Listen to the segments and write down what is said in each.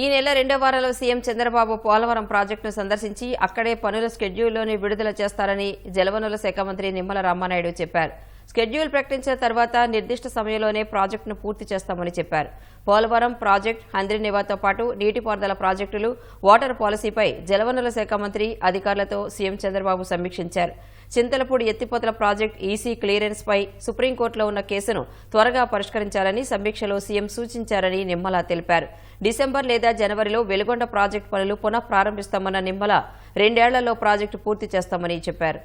ఈ నెల రెండో వారంలో సీఎం చంద్రబాబు పోలవరం ప్రాజెక్టును సందర్శించి అక్కడే పనుల స్కెడ్యూల్లోని విడుదల చేస్తారని జలవనరుల శాఖ మంత్రి నిమ్మల రామానాయుడు చెప్పారు. స్కెడ్యూల్ ప్రకటించిన తర్వాత నిర్దిష్ట సమయంలోనే ప్రాజెక్టును పూర్తి చేస్తామని చెప్పారు. పోలవరం ప్రాజెక్ట్ హంద్రినివాతో పాటు నీటిపారుదల ప్రాజెక్టులు వాటర్ పాలసీపై జలవనరుల శాఖ మంత్రి అధికారులతో సీఎం చంద్రబాబు సమీక్షించారు. చింతలపూడి ఎత్తిపోతల ప్రాజెక్ట్ ఈసీ క్లియరెన్స్ పై సుప్రీంకోర్టులో ఉన్న కేసును త్వరగా పరిష్కరించాలని సమీక్షలో సీఎం సూచించారని నిమ్మల తెలిపారు. డిసెంబర్ లేదా జనవరిలో వెలుగొండ ప్రాజెక్టు పనులు పునః ప్రారంభిస్తామన్న నిమ్మల రెండేళ్ళలో ప్రాజెక్టు పూర్తి చేస్తామని చెప్పారు.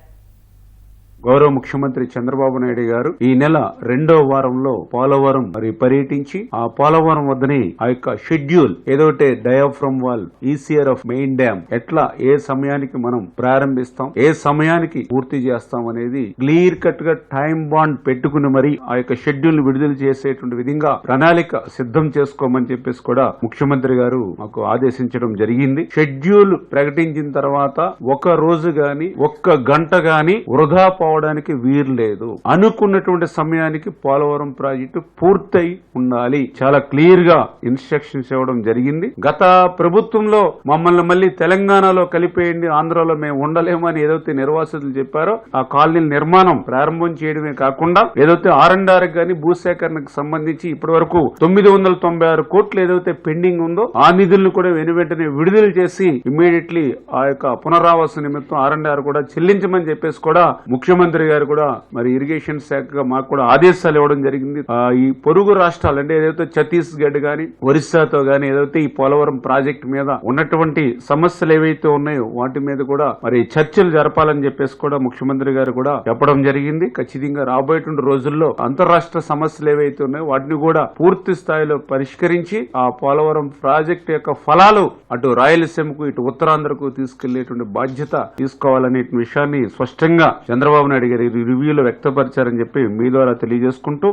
గౌరవ ముఖ్యమంత్రి చంద్రబాబు నాయుడు గారు ఈ నెల రెండో వారంలో పోలవరం మరి పర్యటించి ఆ పోలవరం వద్దనే ఆ యొక్క schedule ఏదోటే diaphragm wall ECR of main dam ఎట్లా ఏ సమయానికి మనం ప్రారంభిస్తాం ఏ సమయానికి పూర్తి చేస్తాం అనేది క్లియర్ కట్గా టైం బాండ్ పెట్టుకుని మరి ఆ యొక్క షెడ్యూల్ విడుదల చేసేటువంటి విధంగా ప్రణాళిక సిద్ధం చేసుకోమని చెప్పేసి కూడా ముఖ్యమంత్రి గారు మాకు ఆదేశించడం జరిగింది. షెడ్యూల్ ప్రకటించిన తర్వాత ఒక రోజు గాని ఒక్క గంట గాని వృధా పోవడానికి వీలు లేదు. అనుకున్నటువంటి సమయానికి పోలవరం ప్రాజెక్టు పూర్తయి ఉండాలి. చాలా క్లియర్గా ఇన్స్ట్రక్షన్స్ ఇవ్వడం జరిగింది. గత ప్రభుత్వంలో మమ్మల్ని మళ్ళీ తెలంగాణలో కలిపేయండి ఆంధ్రాలో మేము ఉండలేమని ఏదైతే నిర్వాసితులు చెప్పారో ఆ కాలనీ నిర్మాణం ప్రారంభం చేయడమే కాకుండా ఏదైతే ఆర్ అండ్ ఆర్ గాని భూసేకరణకు సంబంధించి ఇప్పటి వరకు తొమ్మిది వందల తొంభై ఆరు కోట్లు ఏదైతే పెండింగ్ ఉందో ఆ నిధులను కూడా వెను వెంటనే విడుదల చేసి ఇమ్మీడియట్లీ ఆ యొక్క పునరావాస నిమిత్తం ఆర్ అండ్ ఆర్ కూడా చెల్లించమని చెప్పేసి కూడా ముఖ్యమంత్రి గారు కూడా మరి ఇరిగేషన్ శాఖగా మాకు కూడా ఆదేశాలు ఇవ్వడం జరిగింది. ఈ పొరుగు రాష్ట్రాలు అంటే ఏదైతే ఛత్తీస్గఢ్ గాని ఒరిస్సాతో గాని ఏదైతే ఈ పోలవరం ప్రాజెక్ట్ మీద ఉన్నటువంటి సమస్యలు ఏవైతే ఉన్నాయో వాటి మీద కూడా మరి చర్చలు జరపాలని చెప్పేసి కూడా ముఖ్యమంత్రి గారు కూడా చెప్పడం జరిగింది. ఖచ్చితంగా రాబోయేటువంటి రోజుల్లో అంతరాష్ట్ర సమస్యలు ఏవైతే ఉన్నాయో వాటిని కూడా పూర్తి స్థాయిలో పరిష్కరించి ఆ పోలవరం ప్రాజెక్ట్ యొక్క ఫలాలు అటు రాయలసీమకు ఇటు ఉత్తరాంధ్రకు తీసుకెళ్ళేటువంటి బాధ్యత తీసుకోవాలనే విషయాన్ని స్పష్టంగా చంద్రబాబు అడిగారు. ఈ రివ్యూలో వ్యక్తపరిచారని చెప్పి మీ ద్వారా తెలియజేసుకుంటూ